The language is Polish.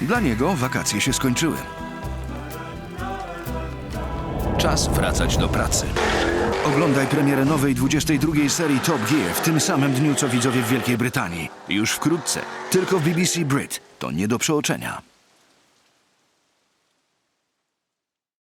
Dla niego wakacje się skończyły. Czas wracać do pracy. Oglądaj premierę nowej 22 serii Top Gear w tym samym dniu co widzowie w Wielkiej Brytanii. Już wkrótce. Tylko w BBC Brit. To nie do przeoczenia.